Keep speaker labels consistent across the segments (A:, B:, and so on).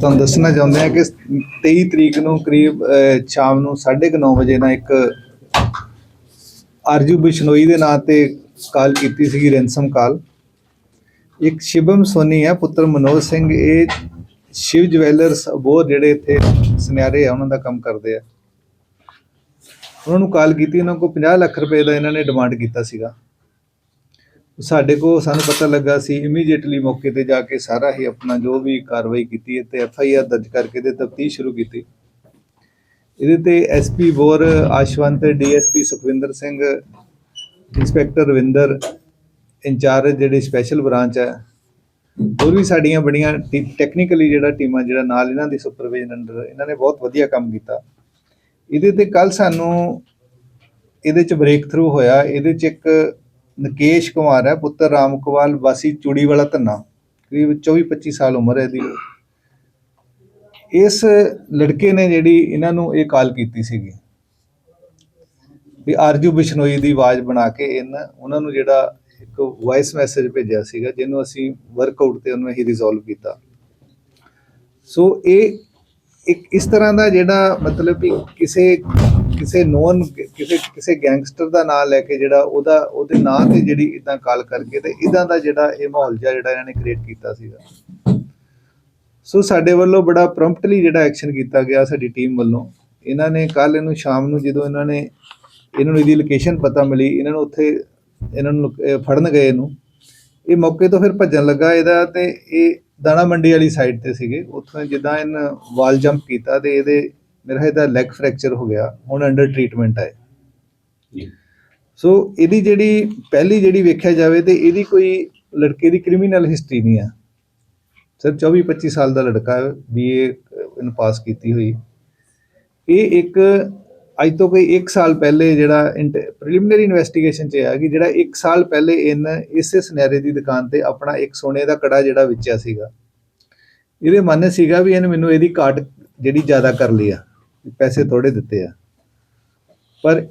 A: ਤੁਹਾਨੂੰ ਦੱਸਣਾ ਚਾਹੁੰਦੇ ਹਾਂ ਕਿ 23 ਤਰੀਕ ਨੂੰ ਕਰੀਬ ਸ਼ਾਮ ਨੂੰ 9:30 ਵਜੇ ਨਾਲ ਇੱਕ ਆਰਜੂ ਬਿਸ਼ਨੋਈ ਦੇ ਨਾਂ ਤੇ ਕਾਲ ਕੀਤੀ ਸੀਗੀ, ਰੈਂਸਮ ਕਾਲ। ਇੱਕ ਸ਼ਿਵਮ ਸੋਨੀ ਹੈ, ਪੁੱਤਰ ਮਨੋਜ ਸਿੰਘ। ਇਹ ਸ਼ਿਵ ਜਵੈਲਰਸ ਅਬੋਰ ਜਿਹੜੇ ਇੱਥੇ ਸੁਨਿਆਰੇ ਆ, ਉਹਨਾਂ ਦਾ ਕੰਮ ਕਰਦੇ ਆ। ਉਹਨਾਂ ਨੂੰ ਕਾਲ ਕੀਤੀ, ਉਹਨਾਂ ਕੋਲ 50 ਲੱਖ ਰੁਪਏ ਦਾ ਇਹਨਾਂ ਨੇ ਡਿਮਾਂਡ ਕੀਤਾ ਸੀਗਾ। ਸਾਡੇ ਕੋਲ ਸਾਨੂੰ ਪਤਾ ਲੱਗਾ ਸੀ ਇਮੀਡੀਏਟਲੀ ਮੌਕੇ ਤੇ ਜਾ ਕੇ ਸਾਰਾ ਹੀ ਆਪਣਾ ਜੋ ਵੀ ਕਾਰਵਾਈ ਕੀਤੀ ਹੈ ਤੇ ਐਫ ਆਈ ਆਰ ਦਰਜ ਕਰਕੇ ਤੇ ਤਫਤੀਸ਼ ਸ਼ੁਰੂ ਕੀਤੀ। ਇਹਦੇ ਤੇ SP bore, Ashwant D S P Sukhwinder Singh, inspector Ravinder, incharge ਜਿਹੜੇ ਸਪੈਸ਼ਲ ਬ੍ਰਾਂਚ ਹੈ, ਹੋਰ ਵੀ ਸਾਡੀਆਂ ਬੜੀਆਂ ਟੈਕਨੀਕਲੀ ਜਿਹੜਾ ਟੀਮਾਂ ਜਿਹੜਾ ਨਾਲ ਇਹਨਾਂ ਦੀ ਸੁਪਰਵਿਜ਼ਨ ਅੰਡਰ ਇਹਨਾਂ ਨੇ ਬਹੁਤ ਵਧੀਆ ਕੰਮ ਕੀਤਾ। ਇਹਦੇ ਤੇ ਕੱਲ ਸਾਨੂੰ ਇਹਦੇ ਚ ਬ੍ਰੇਕ ਥਰੂ ਹੋਇਆ, ਇਹਦੇ ਚ ਇੱਕ ਨਕੇਸ਼ ਕੁਮਾਰ ਹੈ, ਪੁੱਤਰ ਰਾਮ ਰਾਮਕਵਾਲ ਵਾਸੀ ਚੂੜੀ ਵਾਲਾ ਧੰਨਾ, ਕਰੀਬ 24 25 ਸਾਲ ਉਮਰ ਹੈ ਇਹਦੀ। ਇਸ ਲੜਕੇ ਨੇ ਜਿਹੜੀ ਇਹਨਾਂ ਨੂੰ ਇਹ ਕਾਲ ਕੀਤੀ ਸੀਗੀ ਵੀ ਆਰਜੂ ਬਿਸ਼ਨੋਈ ਦੀ ਆਵਾਜ਼ ਬਣਾ ਕੇ ਇਹਨਾਂ, ਉਹਨਾਂ ਨੂੰ ਜਿਹੜਾ ਇੱਕ ਵਾਇਸ ਮੈਸੇਜ ਭੇਜਿਆ ਸੀਗਾ, ਜਿਹਨੂੰ ਅਸੀਂ ਵਰਕਆਊਟ ਤੇ ਉਹਨੂੰ ਅਸੀਂ ਰਿਜ਼ੋਲਵ ਕੀਤਾ। ਸੋ ਇਹ ਇੱਕ ਇਸ ਤਰ੍ਹਾਂ ਦਾ ਜਿਹੜਾ ਮਤਲਬ ਕਿ ਕਿਸੇ ਕਿਸੇ ਨੋਨ ਕਿਸੇ ਕਿਸੇ ਗੈਂਗਸਟਰ ਦਾ ਨਾਮ ਲੈ ਕੇ ਜਿਹੜਾ ਉਹਦਾ, ਉਹਦੇ ਨਾਂ ਤੇ ਜਿਹੜੀ ਇਦਾਂ ਕਾਲ ਕਰਕੇ ਤੇ ਇਦਾਂ ਦਾ ਜਿਹੜਾ ਇਹ ਮਾਹੌਲ ਜਿਹਾ ਜਿਹੜਾ ਇਹਨਾਂ ਨੇ ਕ੍ਰੀਏਟ ਕੀਤਾ ਸੀਗਾ। ਸੋ ਸਾਡੇ ਵੱਲੋਂ ਬੜਾ ਪ੍ਰੰਪਟਲੀ ਜਿਹੜਾ ਐਕਸ਼ਨ ਕੀਤਾ ਗਿਆ ਸਾਡੀ ਟੀਮ ਵੱਲੋਂ। ਇਹਨਾਂ ਨੇ ਕੱਲ ਇਹਨੂੰ ਸ਼ਾਮ ਨੂੰ ਜਦੋਂ ਇਹਨਾਂ ਨੇ, ਇਹਨਾਂ ਨੂੰ ਇਹਦੀ ਲੋਕੇਸ਼ਨ ਪਤਾ ਮਿਲੀ, ਇਹਨਾਂ ਨੂੰ ਉੱਥੇ, ਇਹਨਾਂ ਨੂੰ ਫੜਨ ਗਏ ਇਹਨੂੰ। ਇਹ ਮੌਕੇ ਤੋਂ ਫਿਰ ਭੱਜਣ ਲੱਗਾ ਇਹਦਾ ਤੇ ਇਹ ਦਾਣਾ ਮੰਡੀ ਵਾਲੀ ਸਾਈਡ ਤੇ ਸੀਗੇ। ਉੱਥੋਂ ਜਿੱਦਾਂ ਇਹਨ ਵਾਲ ਜੰਪ ਕੀਤਾ ਤੇ ਇਹਦੇ ਮੇਰਾ ਇਹਦਾ ਲੈਗ ਫ੍ਰੈਕਚਰ ਹੋ ਗਿਆ ਹੁਣ ਅੰਡਰ ਟ੍ਰੀਟਮੈਂਟ ਹੈ ਸੋ ਇਹਦੀ ਜਿਹੜੀ ਪਹਿਲੀ ਜਿਹੜੀ ਵੇਖਿਆ ਜਾਵੇ ਤੇ ਇਹਦੀ ਕੋਈ ਲੜਕੇ ਦੀ ਕ੍ਰਿਮੀਨਲ ਹਿਸਟਰੀ ਨਹੀਂ ਆ। ਸਰ 24 25 ਸਾਲ ਦਾ ਲੜਕਾ ਹੈ ਬੀਏ ਇਹਨੂੰ ਪਾਸ ਕੀਤੀ ਹੋਈ। ਇਹ ਇੱਕ ਅੱਜ ਤੋਂ ਕੋਈ 1 ਸਾਲ ਪਹਿਲੇ ਜਿਹੜਾ ਪ੍ਰੀਲਿਮਿਨਰੀ ਇਨਵੈਸਟੀਗੇਸ਼ਨ ਚ ਆਇਆ ਕਿ ਜਿਹੜਾ 1 ਸਾਲ ਪਹਿਲੇ ਇਨ ਇਸੇ ਸੁਨਹਿਰੇ ਦੀ ਦੁਕਾਨ ਤੇ ਆਪਣਾ ਇੱਕ ਸੋਨੇ ਦਾ ਕੜਾ ਜਿਹੜਾ ਵੇਚਿਆ ਸੀਗਾ। ਇਹਦੇ ਮਨ ਸੀਗਾ ਵੀ ਇਹਨੇ ਮੈਨੂੰ ਇਹਦੀ ਕਾਟ ਜਿਹੜੀ ਜ਼ਿਆਦਾ ਕਰ ਲਈ ਆ। ਪੈਸੇ ਥੋੜੇ ਦਿੱਤੇ ਆ। ਪਰ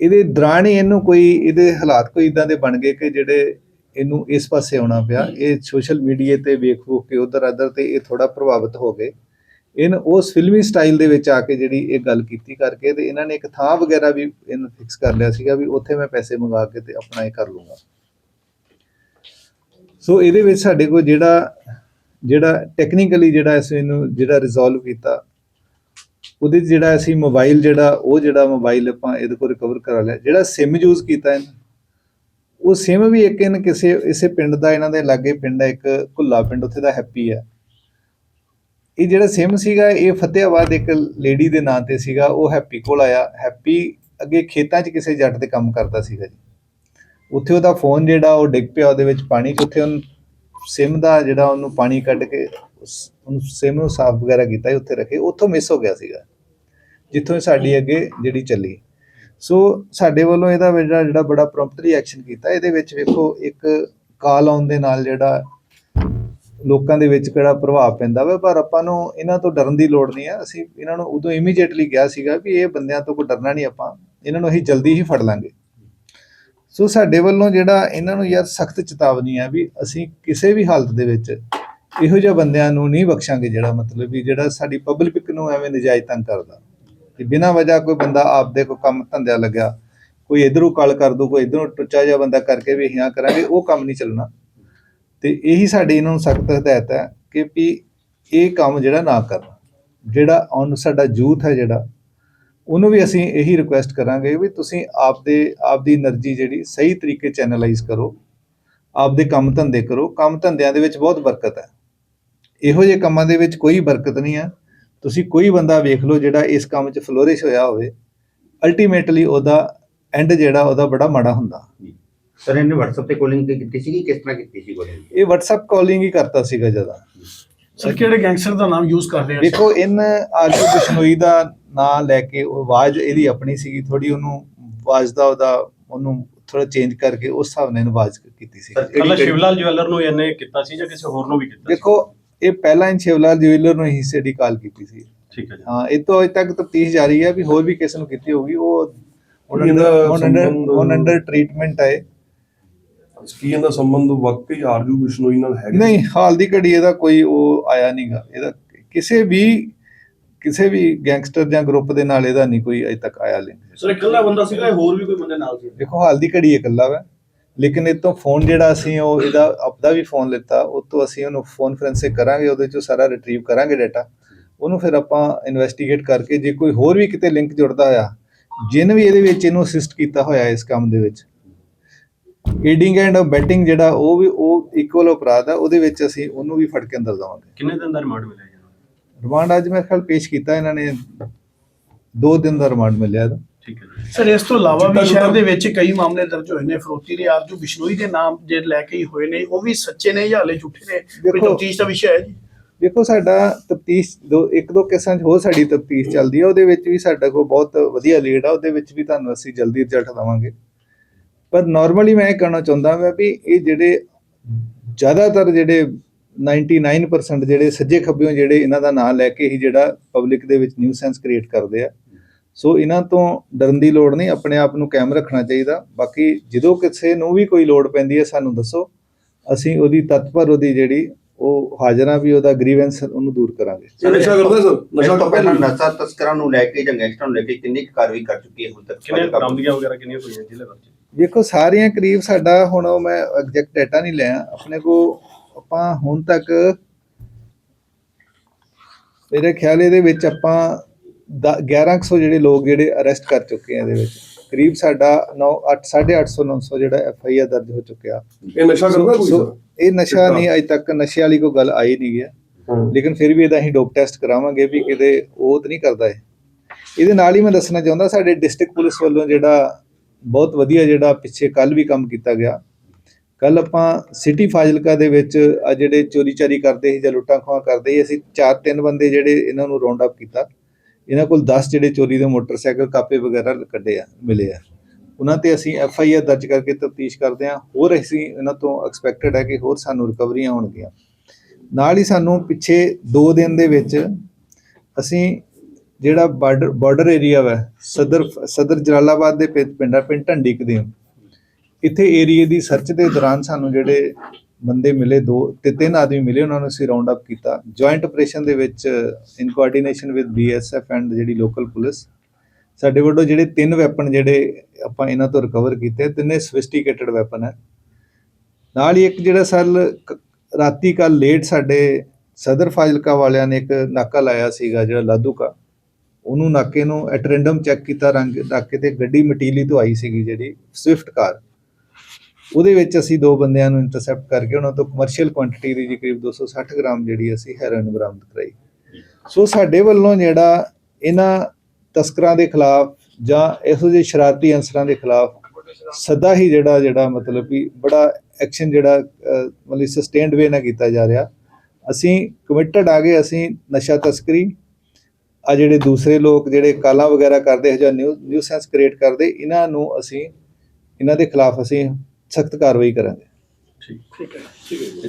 A: ਇਹਦੇ ਦੌਰਾਨ ਹੀ ਇਹਨੂੰ ਕੋਈ, ਇਹਦੇ ਹਾਲਾਤ ਕੋਈ ਇਦਾਂ ਦੇ ਬਣ ਗਏ ਕਿ ਜਿਹੜੇ ਇਹਨੂੰ ਇਸ ਪਾਸੇ ਆਉਣਾ ਪਿਆ। ਇਹ ਸੋਸ਼ਲ ਮੀਡੀਆ ਤੇ ਵੇਖ ਵੂਖ ਕੇ ਉਧਰ ਅਧਰ ਤੇ ਇਹ ਥੋੜਾ ਪ੍ਰਭਾਵਿਤ ਹੋ ਗਏ। ਇਹਨ ਉਸ ਫਿਲਮੀ ਸਟਾਈਲ ਦੇ ਵਿੱਚ ਆ ਕੇ ਜਿਹੜੀ ਇਹ ਗੱਲ ਕੀਤੀ ਕਰਕੇ ਤੇ ਇਹਨਾਂ ਨੇ ਇੱਕ ਥਾਂ ਵਗੈਰਾ ਵੀ ਇਹਨੂੰ ਫਿਕਸ ਕਰ ਲਿਆ ਸੀਗਾ ਵੀ ਉੱਥੇ ਮੈਂ ਪੈਸੇ ਮੰਗਾ ਕੇ ਤੇ ਆਪਣਾ ਇਹ ਕਰ ਲੂੰਗਾ। ਸੋ ਇਹਦੇ ਵਿੱਚ ਸਾਡੇ ਕੋਲ ਜਿਹੜਾ ਜਿਹੜਾ ਟੈਕਨੀਕਲੀ ਜਿਹੜਾ ਇਸ ਇਹਨੂੰ ਜਿਹੜਾ ਰਿਜ਼ੋਲਵ ਕੀਤਾ ਉਹਦੇ 'ਚ ਜਿਹੜਾ ਅਸੀਂ ਮੋਬਾਈਲ ਜਿਹੜਾ, ਉਹ ਜਿਹੜਾ ਮੋਬਾਈਲ ਆਪਾਂ ਇਹਦੇ ਕੋਲ ਰਿਕਵਰ ਕਰਾ ਲਿਆ, ਜਿਹੜਾ ਸਿਮ ਯੂਜ਼ ਕੀਤਾ ਇਹਨੇ, ਉਹ ਸਿਮ ਵੀ ਇੱਕ ਇਹਨ ਕਿਸੇ, ਇਸੇ ਪਿੰਡ ਦਾ, ਇਹਨਾਂ ਦੇ ਲਾਗੇ ਪਿੰਡ ਹੈ ਇੱਕ ਘੁੱਲਾ ਪਿੰਡ, ਉੱਥੇ ਦਾ ਹੈਪੀ ਹੈ ਇਹ ਜਿਹੜਾ ਸਿਮ ਸੀਗਾ, ਇਹ ਫਤਿਆਬਾਦ ਇੱਕ ਲੇਡੀ ਦੇ ਨਾਂ ਤੇ ਸੀਗਾ, ਉਹ ਹੈਪੀ ਕੋਲ ਆਇਆ। ਹੈਪੀ ਅੱਗੇ ਖੇਤਾਂ 'ਚ ਕਿਸੇ ਜੱਟ ਦੇ ਕੰਮ ਕਰਦਾ ਸੀਗਾ ਜੀ। ਉੱਥੇ ਉਹਦਾ ਫੋਨ ਜਿਹੜਾ, ਉਹ ਡਿੱਗ ਪਿਆ ਉਹਦੇ ਵਿੱਚ ਪਾਣੀ ਕਿੱਥੇ ਉਹਨੂੰ ਸਿਮ ਦਾ ਜਿਹੜਾ ਉਹਨੂੰ ਪਾਣੀ ਕੱਢ ਕੇ ਉਹਨੂੰ ਸਿਮ ਨੂੰ ਸਾਫ਼ ਵਗੈਰਾ ਕੀਤਾ ਉੱਥੇ ਰੱਖੇ। ਉੱਥੋਂ ਮਿਸ ਹੋ ਗਿਆ ਸੀਗਾ, ਜਿੱਥੋਂ ਸਾਡੀ ਅੱਗੇ ਜਿਹੜੀ ਚੱਲੀ। ਸੋ ਸਾਡੇ ਵੱਲੋਂ ਇਹਦਾ ਜਿਹੜਾ ਜਿਹੜਾ ਬੜਾ ਪ੍ਰੋਮਪਟਲੀ ਐਕਸ਼ਨ ਕੀਤਾ। ਇਹਦੇ ਵਿੱਚ ਵੇਖੋ, ਇੱਕ ਕਾਲ ਆਉਣ ਦੇ ਨਾਲ ਜਿਹੜਾ ਲੋਕਾਂ ਦੇ ਵਿੱਚ ਕਿਹੜਾ ਪ੍ਰਭਾਵ ਪੈਂਦਾ ਵਾ। ਪਰ ਆਪਾਂ ਨੂੰ ਇਹਨਾਂ ਤੋਂ ਡਰਨ ਦੀ ਲੋੜ ਨਹੀਂ ਹੈ ਅਸੀਂ ਇਹਨਾਂ ਨੂੰ ਉਦੋਂ ਇਮੀਡੀਏਟਲੀ ਕਿਹਾ ਸੀਗਾ ਵੀ ਇਹ ਬੰਦਿਆਂ ਤੋਂ ਕੋਈ ਡਰਨਾ ਨਹੀਂ ਆਪਾਂ। ਇਹਨਾਂ ਨੂੰ ਅਸੀਂ ਜਲਦੀ ਹੀ ਫੜ ਲਾਂਗੇ। ਸੋ ਸਾਡੇ ਵੱਲੋਂ ਜਿਹੜਾ ਇਹਨਾਂ ਨੂੰ ਯਾਰ ਸਖਤ ਚੇਤਾਵਨੀ ਆ ਵੀ ਅਸੀਂ ਕਿਸੇ ਵੀ ਹਾਲਤ ਦੇ ਵਿੱਚ ਇਹੋ ਜਿਹਾ ਬੰਦਿਆਂ ਨੂੰ ਨਹੀਂ ਬਖਸ਼ਾਂਗੇ ਜਿਹੜਾ ਮਤਲਬ ਵੀ ਜਿਹੜਾ ਸਾਡੀ ਪਬਲਿਕ ਨੂੰ ਐਵੇਂ ਨਜਾਇਜ਼ ਤੰਗ ਕਰਦਾ। ਕਿ ਬਿਨਾਂ ਵਜ੍ਹਾ ਕੋਈ ਬੰਦਾ ਆਪਦੇ ਕੋ ਕੰਮ ਧੰਦਿਆ ਲੱਗਿਆ, ਕੋਈ ਇਧਰੋਂ ਕਾਲ ਕਰ ਦੋ, ਕੋਈ ਇਧਰੋਂ ਟੁੱਚਾ ਜਿਹਾ ਬੰਦਾ ਕਰਕੇ ਵੀ ਹਾਂ ਕਰਾਂਗੇ, ਉਹ ਕੰਮ ਨਹੀਂ ਚੱਲਣਾ। ਤੇ ਇਹੀ ਸਾਡੀ ਇਹਨਾਂ ਨੂੰ ਸਖਤ ਹਦਾਇਤ ਹੈ ਕਿ ਵੀ ਇਹ ਕੰਮ ਜਿਹੜਾ ਨਾ ਕਰਨਾ। ਜਿਹੜਾ ਔਨ ਸਾਡਾ ਯੂਥ ਹੈ ਜਿਹੜਾ, ਉਹਨੂੰ ਵੀ ਅਸੀਂ ਇਹੀ ਰਿਕੁਐਸਟ ਕਰਾਂਗੇ ਵੀ ਤੁਸੀਂ ਆਪਦੇ, ਆਪਦੀ એનર્ਜੀ ਜਿਹੜੀ ਸਹੀ ਤਰੀਕੇ ਚੈਨਲਾਈਜ਼ ਕਰੋ, ਆਪਦੇ ਕੰਮ ਧੰਦੇ ਕਰੋ। ਕੰਮ ਧੰਦਿਆਂ ਦੇ ਵਿੱਚ ਬਹੁਤ ਬਰਕਤ ਹੈ। ਇਹੋ ਜਿਹੇ ਕੰਮਾਂ ਦੇ ਵਿੱਚ ਕੋਈ ਬਰਕਤ ਨਹੀਂ ਹੈ ਤੁਸੀਂ ਕੋਈ ਬੰਦਾ ਵੇਖ ਲਓ ਜਿਹੜਾ ਇਸ ਕੰਮ 'ਚ ਫਲੋਰਿਸ਼ ਹੋਇਆ ਹੋਵੇ ਅਲਟੀਮੇਟਲੀ ਉਹਦਾ ਐਂਡ ਜਿਹੜਾ ਉਹਦਾ ਬੜਾ ਮਾੜਾ ਹੁੰਦਾ।
B: ਸਰ ਇਹਨੇ WhatsApp ਤੇ ਕਾਲਿੰਗ ਕੀਤੀ ਸੀ ਕਿ ਕਿਸ ਤਰ੍ਹਾਂ ਕੀਤੀ ਸੀ ਕਾਲਿੰਗ
A: ਇਹ WhatsApp ਕਾਲਿੰਗ ਹੀ ਕਰਤਾ ਸੀਗਾ ਜ਼ਿਆਦਾ।
C: ਸਰ ਕਿਹੜੇ ਗੈਂਗਸਟਰ ਦਾ ਨਾਮ ਯੂਜ਼ ਕਰ ਰਹੇ ਆ?
A: ਦੇਖੋ ਇਨ ਆਜੂ ਬਿਸ਼ਨੋਈ ਦਾ ਨਾਂ ਲੈ ਕੇ ਉਹ ਆਵਾਜ਼ ਇਹਦੀ ਆਪਣੀ ਸੀਗੀ ਥੋੜੀ ਉਹਨੂੰ ਆਵਾਜ਼ ਦਾ ਉਹਦਾ ਉਹਨੂੰ ਥੋੜਾ ਚੇਂਜ ਕਰਕੇ ਉਸ ਹਿਸਾਬ ਨਾਲ ਇਹਨੂੰ ਆਵਾਜ਼ ਕੀਤੀ ਸੀ।
B: ਸਰ,
C: ਕੱਲਾ ਸ਼ਿਵਲਾਲ ਜਵੈਲਰ ਨੂੰ ਇਹਨੇ ਕੀਤਾ ਸੀ ਜਾਂ ਕਿਸੇ ਹੋਰ ਨੂੰ ਵੀ ਕੀਤਾ?
A: ਦੇਖੋ ਇਹ ਪਹਿਲਾਂ ਹੀ ਸ਼ਿਵਲਾਲ ਜੁਐਲਰ ਨੂੰ ਹੀ ਹਿੱਸੇ ਦੀ ਕਾਲ ਕੀਤੀ ਸੀ।
C: ਠੀਕ ਹੈ ਜੀ।
A: ਹਾਂ ਇਹ ਤੋਂ ਅਜੇ ਤੱਕ ਤਫਤੀਸ਼ ਜਾਰੀ ਹੈ ਵੀ ਹੋਰ ਵੀ ਕਿਸੇ ਨੂੰ ਕੀਤੀ ਹੋਊਗੀ ਉਹ ਹੁਣ
D: ਇਹਦਾ
A: ਅੰਡਰ ਹੁਣ ਅੰਡਰ
D: ਸੰਬੰਧ-
A: ਹੁਣ ਅੰਡਰ ਟ੍ਰੀਟਮੈਂਟ ਹੈ।
D: ਕੀ ਇਹਦਾ ਸੰਬੰਧ ਵਾਕਈ ਆਰਜੂ ਬਿਸ਼ਨੋਈ ਨਾਲ ਹੈਗਾ?
A: ਨਹੀਂ ਹਾਲ ਦੀ ਘੜੀ ਇਹਦਾ ਕੋਈ ਉਹ ਆਇਆ ਨਹੀਂਗਾ ਇਹਦਾ ਕਿਸੇ ਵੀ ਕਿਸੇ ਵੀ ਗੈਂਗਸਟਰ ਜਾਂ ਗਰੁੱਪ ਦੇ ਨਾਲ ਇਹਦਾ ਨਹੀਂ ਕੋਈ ਅਜੇ ਤੱਕ ਆਇਆ ਲਿੰਕ।
C: ਸਰ ਇਕੱਲਾ ਬੰਦਾ ਸੀਗਾ ਹੋਰ ਵੀ ਕੋਈ ਬੰਦੇ ਨਾਲ ਸੀ?
A: ਦੇਖੋ ਹਾਲ ਦੀ ਘੜੀ ਇਕੱਲਾ ਵਾ। ਲੇਕਿਨ ਇਹ ਤੋਂ ਫੋਨ ਜਿਹੜਾ ਅਸੀਂ ਉਹ ਇਹਦਾ ਆਪਦਾ ਵੀ ਫੋਨ ਲਿੱਤਾ ਉਹ ਤੋਂ ਅਸੀਂ ਉਹਨੂੰ ਫੋਨ ਫੋਰੈਂਸਿਕ ਕਰਾਂਗੇ ਉਹਦੇ ਚੋਂ ਸਾਰਾ ਰਿਟਰੀਵ ਕਰਾਂਗੇ ਡਾਟਾ ਉਹਨੂੰ ਫਿਰ ਆਪਾਂ ਇਨਵੈਸਟੀਗੇਟ ਕਰਕੇ ਜੇ ਕੋਈ ਹੋਰ ਵੀ ਕਿਤੇ ਲਿੰਕ ਜੁੜਦਾ ਹੋਇਆ ਜਿਨ ਵੀ ਇਹਦੇ ਵਿੱਚ ਇਹਨੂੰ ਅਸਿਸਟ ਕੀਤਾ ਹੋਇਆ ਇਸ ਕੰਮ ਦੇ ਵਿੱਚ। ਏਡਿੰਗ ਐਂਡ ਬੈਟਿੰਗ ਜਿਹੜਾ ਉਹ ਵੀ ਉਹ ਇਕੁਅਲ ਅਪਰਾਧ ਆ ਉਹਦੇ ਵਿੱਚ ਅਸੀਂ ਉਹਨੂੰ ਵੀ ਫੜ ਕੇ ਅੰਦਰ ਦਵਾਂਗੇ।
C: ਕਿੰਨੇ ਦਿਨ ਦਾ ਰਿਮਾਂਡ ਮਿਲਿਆ ਜੀ
A: ਰਿਮਾਂਡ ਅੱਜ ਮੇਰੇ ਖਿਆਲ ਪੇਸ਼ ਕੀਤਾ ਇਹਨਾਂ ਨੇ 2 ਦਿਨ ਦਾ ਰਿਮਾਂਡ ਮਿਲਿਆ ਇਹਦਾ।
C: ਠੀਕ ਹੈ ਜੀ।
E: ਸਰ ਇਸ ਤੋਂ ਇਲਾਵਾ ਵੀ ਸ਼ਹਿਰ ਦੇ ਵਿੱਚ ਕਈ ਮਾਮਲੇ ਦਰਜ ਹੋਏ ਨੇ। ਫਰੋਤੀ ਦੇ ਆਰਜੂ ਬਿਸ਼ਨੋਈ ਦੇ ਨਾਮ ਜੇ ਲੈ ਕੇ ਹੀ ਹੋਏ ਨੇ ਉਹ ਵੀ ਸੱਚੇ ਨੇ ਜਾਂ ਹਲੇ ਝੂਠੇ ਨੇ? ਕੋਈ
A: ਦੇਖੋ-
E: ਤਫਤੀਸ਼ ਦਾ ਵਿਸ਼ਾ ਹੈ ਜੀ?
A: ਦੇਖੋ ਸਾਡਾ ਤਫਤੀਸ਼ ਦੋ ਇੱਕ ਦੋ ਕੇਸਾਂ 'ਚ ਹੋਰ ਸਾਡੀ ਤਫਤੀਸ਼ ਚੱਲਦੀ ਹੈ ਉਹਦੇ ਵਿੱਚ ਵੀ ਸਾਡਾ ਕੋਲ ਬਹੁਤ ਵਧੀਆ ਲੀਡ ਆ। ਉਹਦੇ ਵਿੱਚ ਵੀ ਤੁਹਾਨੂੰ ਅਸੀਂ ਜਲਦੀ ਰਿਜ਼ਲਟ ਦਵਾਂਗੇ। ਪਰ ਨਾਰਮਲੀ ਮੈਂ ਇਹ ਕਹਿਣਾ ਚਾਹੁੰਦਾ ਮੈਂ ਵੀ ਇਹ ਜਿਹੜੇ ਜ਼ਿਆਦਾਤਰ ਜਿਹੜੇ 99% ਜਿਹੜੇ ਸੱਜੇ ਖੱਬਿਓਂ ਜਿਹੜੇ ਇਹਨਾਂ ਦਾ ਨਾਮ ਲੈ ਕੇ ਹੀ ਜਿਹੜਾ ਪਬਲਿਕ ਦੇ ਵਿੱਚ ਨਿਊ ਸੈਂਸ ਕ੍ਰੀਏਟ ਕਰਦੇ ਆ ਸੋ ਇਹਨਾਂ ਤੋਂ ਡਰਨ ਦੀ ਲੋੜ ਨਹੀਂ ਆਪਣੇ ਆਪ ਨੂੰ ਕਾਇਮ ਰੱਖਣਾ ਚਾਹੀਦਾ। ਬਾਕੀ ਜਦੋਂ ਕਿਸੇ ਨੂੰ ਵੀ ਕੋਈ ਲੋੜ ਪੈਂਦੀ ਹੈ ਸਾਨੂੰ ਦੱਸੋ। ਅਸੀਂ ਉਹਦੀ ਤਤਪਰ ਉਹਦੀ ਜਿਹੜੀ ਉਹ ਹਾਜ਼ਰਾਂ ਵੀ ਉਹਦਾ ਗ੍ਰੀਵੈਂਸ ਉਹਨੂੰ ਦੂਰ ਕਰਾਂਗੇ।
D: ਇਹ ਨਸ਼ਾ ਕਰਦਾ ਸਰ?
B: ਇਸ
D: ਨਸ਼ਾ
B: ਤੋਂ ਪਹਿਲਾਂ
D: ਕਰਦਾ
B: ਨਸ਼ਾ ਤਸਕਰਾਂ ਨੂੰ ਲੈ ਕੇ ਜਾਂ ਗੈਂਗਸਟਰਾਂ ਨੂੰ ਲੈ ਕੇ ਕਿੰਨੀ ਕੁ ਕਾਰਵਾਈ ਕਰ ਚੁੱਕੀ ਹੈ ਹੁਣ ਤੱਕ?
C: ਕਿੰਨੇ ਬਰਾਮਦਗੀਆਂ ਵਗੈਰਾ ਕਿੰਨੀਆਂ ਹੋਈਆਂ ਜ਼ਿਲ੍ਹੇ ਵਿੱਚ?
A: ਦੇਖੋ ਸਾਰੀਆਂ ਕਰੀਬ ਸਾਡਾ ਹੁਣ ਉਹ ਮੈਂ ਐਗਜ਼ੈਕਟ ਡਾਟਾ ਨਹੀਂ ਲਿਆ। ਆਪਣੇ ਕੋ ਆਪਾਂ ਹੁਣ ਤੱਕ ਮੇਰੇ ਖਿਆਲ ਇਹਦੇ ਵਿੱਚ ਆਪਾਂ 1100 ਜਿਹੜੇ ਲੋਕ ਜਿਹੜੇ ਅਰੈਸਟ ਕਰ ਚੁੱਕੇ ਆ ਇਹਦੇ ਵਿੱਚ। ਕਰੀਬ ਸਾਡਾ 9 8 850 900 ਜਿਹੜਾ ਐਫ ਆਈ ਆਰ ਦਰਜ ਹੋ ਚੁੱਕਿਆ।
D: ਇਹ ਨਸ਼ਾ ਕਰਦਾ ਕੋਈ
A: ਇਹ ਨਸ਼ਾ ਨਹੀਂ ਅਜੇ ਤੱਕ ਨਸ਼ੇ ਵਾਲੀ ਕੋਈ ਗੱਲ ਆਈ ਨਹੀਂ ਹੈ। ਲੇਕਿਨ ਫਿਰ ਵੀ ਇਹਦਾ ਅਸੀਂ ਡੋਪ ਟੈਸਟ ਕਰਾਵਾਂਗੇ ਵੀ ਕਿਤੇ ਉਹ ਤਾਂ ਨਹੀਂ ਕਰਦਾ ਇਹ। ਇਹਦੇ ਨਾਲ ਹੀ ਮੈਂ ਦੱਸਣਾ ਚਾਹੁੰਦਾ ਸਾਡੇ ਡਿਸਟ੍ਰਿਕਟ ਪੁਲਿਸ ਵੱਲੋਂ ਜਿਹੜਾ ਬਹੁਤ ਵਧੀਆ ਜਿਹੜਾ ਪਿੱਛੇ ਕੱਲ ਵੀ ਕੰਮ ਕੀਤਾ ਗਿਆ। ਕੱਲ ਆਪਾਂ ਸਿਟੀ ਫਾਜ਼ਿਲਕਾ ਦੇ ਵਿੱਚ ਆ ਜਿਹੜੇ ਚੋਰੀ ਚਾਰੀ ਕਰਦੇ ਸੀ ਜਾਂ ਲੁੱਟਾਂ ਖੋਹਾਂ ਕਰਦੇ ਸੀ ਅਸੀਂ ਚਾਰ ਤਿੰਨ ਬੰਦੇ ਜਿਹੜੇ ਇਹਨਾਂ ਨੂੰ ਰਾਉਂਡ ਅਪ ਕੀਤਾ। ਇਹਨਾਂ ਕੋਲ 10 ਜਿਹੜੇ ਚੋਰੀ ਦੇ ਮੋਟਰਸਾਈਕਲ, ਕਾਪੇ ਵਗੈਰਾ ਕੱਢੇ ਆ, ਮਿਲੇ ਆ। ਉਹਨਾਂ ਤੇ ਅਸੀਂ ਐਫ ਆਈ ਆਰ ਦਰਜ ਕਰਕੇ ਤਫਤੀਸ਼ ਕਰਦੇ ਹਾਂ। ਹੋਰ ਅਸੀਂ ਇਹਨਾਂ ਤੋਂ ਐਕਸਪੈਕਟਡ ਹੈ ਕਿ ਹੋਰ ਸਾਨੂੰ ਰਿਕਵਰੀਆਂ ਹੋਣਗੀਆਂ। ਨਾਲ ਹੀ ਸਾਨੂੰ ਪਿੱਛੇ 2 ਦਿਨ ਦੇ ਵਿੱਚ ਅਸੀਂ ਜਿਹੜਾ ਬਾਰਡਰ ਬਾਰਡਰ ਏਰੀਆ ਵਾ, ਸਦਰ ਸਦਰ ਜਲਾਲਾਬਾਦ ਦੇ ਪਿੰ- ਪਿੰਡਾਂ, ਪਿੰਡ ਢੰਡੀ ਕਦੀਮ ਇੱਥੇ ਏਰੀਏ ਦੀ ਸਰਚ ਦੇ ਦੌਰਾਨ ਸਾਨੂੰ ਜਿਹੜੇ ਬੰਦੇ ਮਿਲੇ, ਦੋ ਤੇ ਤਿੰਨ ਆਦਮੀ ਮਿਲੇ, ਉਹਨਾਂ ਨੂੰ ਅਸੀਂ ਰਾਉਂਡ ਅਪ ਕੀਤਾ। ਜੁਆਇੰਟ ਆਪਰੇਸ਼ਨ ਦੇ ਵਿੱਚ in coordination with BSF and ਜਿਹੜੀ ਲੋਕਲ ਪੁਲਿਸ ਸਾਡੇ ਵੱਲੋਂ ਜਿਹੜੇ ਤਿੰਨ ਵੈਪਨ ਜਿਹੜੇ ਆਪਾਂ ਇਹਨਾਂ ਤੋਂ ਰਿਕਵਰ ਕੀਤੇ, ਤਿੰਨੇ ਸਫਿਸਟੀਕੇਟਡ ਵੈਪਨ ਹੈ। ਨਾਲ ਹੀ ਇੱਕ ਜਿਹੜਾ ਸੈੱਲ ਰਾਤੀ ਕੱਲ ਲੇਟ ਸਾਡੇ ਸਦਰ ਫਾਜ਼ਿਲਕਾ ਵਾਲਿਆਂ ਨੇ ਇੱਕ ਨਾਕਾ ਲਾਇਆ ਸੀਗਾ, ਜਿਹੜਾ ਲਾਦੂਕਾ। ਉਹਨੂੰ ਨਾਕੇ ਨੂੰ ਐਟ ਰੈਂਡਮ ਚੈੱਕ ਕੀਤਾ, ਰੰਗ, ਨਾਕੇ ਤੇ ਗੱਡੀ ਮਟੀਲੀ ਤੋਂ ਆਈ ਸੀਗੀ ਜਿਹੜੀ, ਸਵਿਫਟ ਕਾਰ। ਉਹਦੇ ਵਿੱਚ ਅਸੀਂ ਦੋ ਬੰਦਿਆਂ ਨੂੰ ਇੰਟਰਸੈਪਟ ਕਰਕੇ ਉਹਨਾਂ ਤੋਂ ਕਮਰਸ਼ੀਅਲ ਕੁਆਂਟੀਟੀ ਦੀ ਜੀ ਕਰੀਬ 260 ਗ੍ਰਾਮ ਜਿਹੜੀ ਅਸੀਂ ਹੈਰੋਇਨ ਬਰਾਮਦ ਕਰਾਈ। ਸੋ ਸਾਡੇ ਵੱਲੋਂ ਜਿਹੜਾ ਇਹਨਾਂ ਤਸਕਰਾਂ ਦੇ ਖਿਲਾਫ ਜਾਂ ਇਹੋ ਜਿਹੇ ਸ਼ਰਾਰਤੀ ਅਨਸਰਾਂ ਦੇ ਖਿਲਾਫ ਸਦਾ ਹੀ ਜਿਹੜਾ ਜਿਹੜਾ ਮਤਲਬ ਕਿ ਬੜਾ ਐਕਸ਼ਨ ਜਿਹੜਾ ਮਤਲਬ ਸਸਟੇਨਡ ਵੇ ਨਾਲ ਕੀਤਾ ਜਾ ਰਿਹਾ। ਅਸੀਂ ਕਮਿਟਡ ਆ ਗਏ, ਅਸੀਂ ਨਸ਼ਾ ਤਸਕਰੀ। ਆ ਜਿਹੜੇ ਦੂਸਰੇ ਲੋਕ ਜਿਹੜੇ ਕਾਲਾਂ ਵਗੈਰਾ ਕਰਦੇ ਹੈ ਜਾਂ ਨਿਊ ਨਿਊ ਸੈਂਸ ਕ੍ਰੀਏਟ ਕਰਦੇ, ਇਹਨਾਂ ਨੂੰ ਅਸੀਂ, ਇਹਨਾਂ ਦੇ ਖਿਲਾਫ ਅਸੀਂ ਸਖਤ ਕਾਰਵਾਈ ਕਰਾਂਗੇ।
C: ਠੀਕ।
E: ਠੀਕ ਹੈ